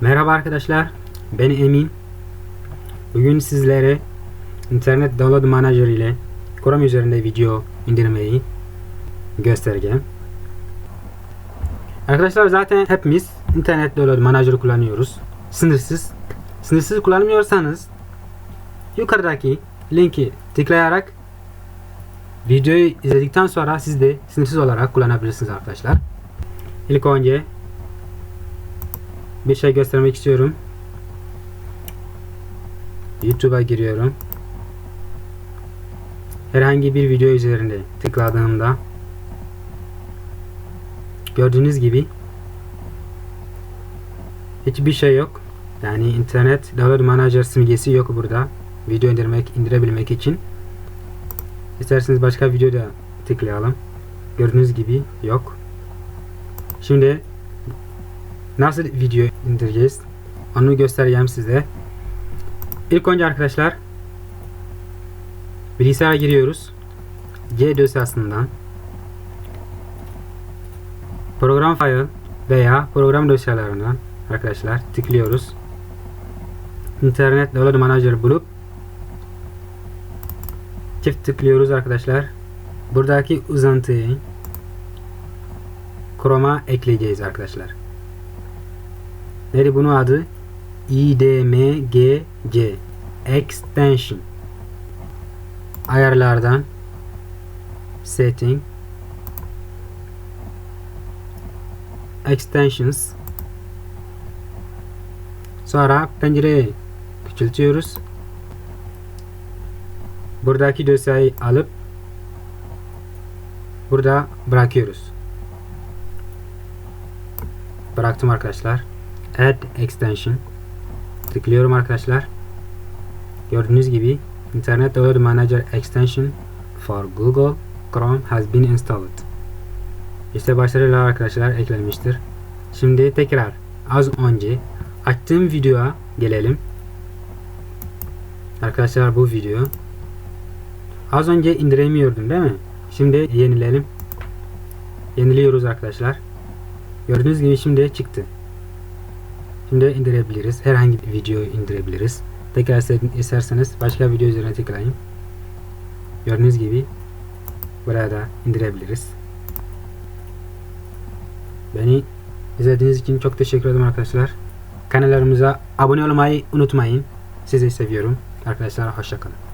Merhaba arkadaşlar, ben Emin. Bugün sizlere internet download manager ile Chrome üzerinde video indirmeyi göstereceğim. Arkadaşlar zaten hepimiz internet download manager kullanıyoruz. Sınırsız. Sınırsız kullanmıyorsanız yukarıdaki linki tıklayarak videoyu izledikten sonra siz de sınırsız olarak kullanabilirsiniz arkadaşlar. İlk önce bir şey göstermek istiyorum. YouTube'a giriyorum. Herhangi bir video üzerinde tıkladığımda gördüğünüz gibi hiçbir şey yok. Yani internet download manager simgesi yok burada. Video indirmek, indirebilmek için. İsterseniz başka videoda tıklayalım. Gördüğünüz gibi yok. Şimdi nasıl video indireceğiz onu göstereceğim size. İlk önce arkadaşlar bilgisayara giriyoruz. C dosyasından program file veya program dosyalarından arkadaşlar tıklıyoruz. İnternet download manager bulup çift tıklıyoruz arkadaşlar. Buradaki uzantıyı Chrome'a ekleyeceğiz arkadaşlar. Neydi bunun adı? IDMGC Extension Ayarlardan Setting Extensions Sonra pencereyi küçültüyoruz. Buradaki dosyayı alıp burada bırakıyoruz. Bıraktım arkadaşlar. Add extension. Tıklıyorum arkadaşlar. Gördüğünüz gibi Internet Download Manager extension for Google Chrome has been installed. İşte başarıyla arkadaşlar eklenmiştir. Şimdi tekrar az önce açtığım videoya gelelim. Arkadaşlar bu video. Az önce indiremiyordum değil mi? Şimdi yenilelim. Yeniliyoruz arkadaşlar. Gördüğünüz gibi şimdi çıktı. Şimdi indirebiliriz. Herhangi bir video indirebiliriz. Tekrar isterseniz başka video üzerine tıklayın. Gördüğünüz gibi burada indirebiliriz. Beni izlediğiniz için çok teşekkür ederim arkadaşlar. Kanallarımıza abone olmayı unutmayın. Sizi seviyorum. Arkadaşlar hoşçakalın.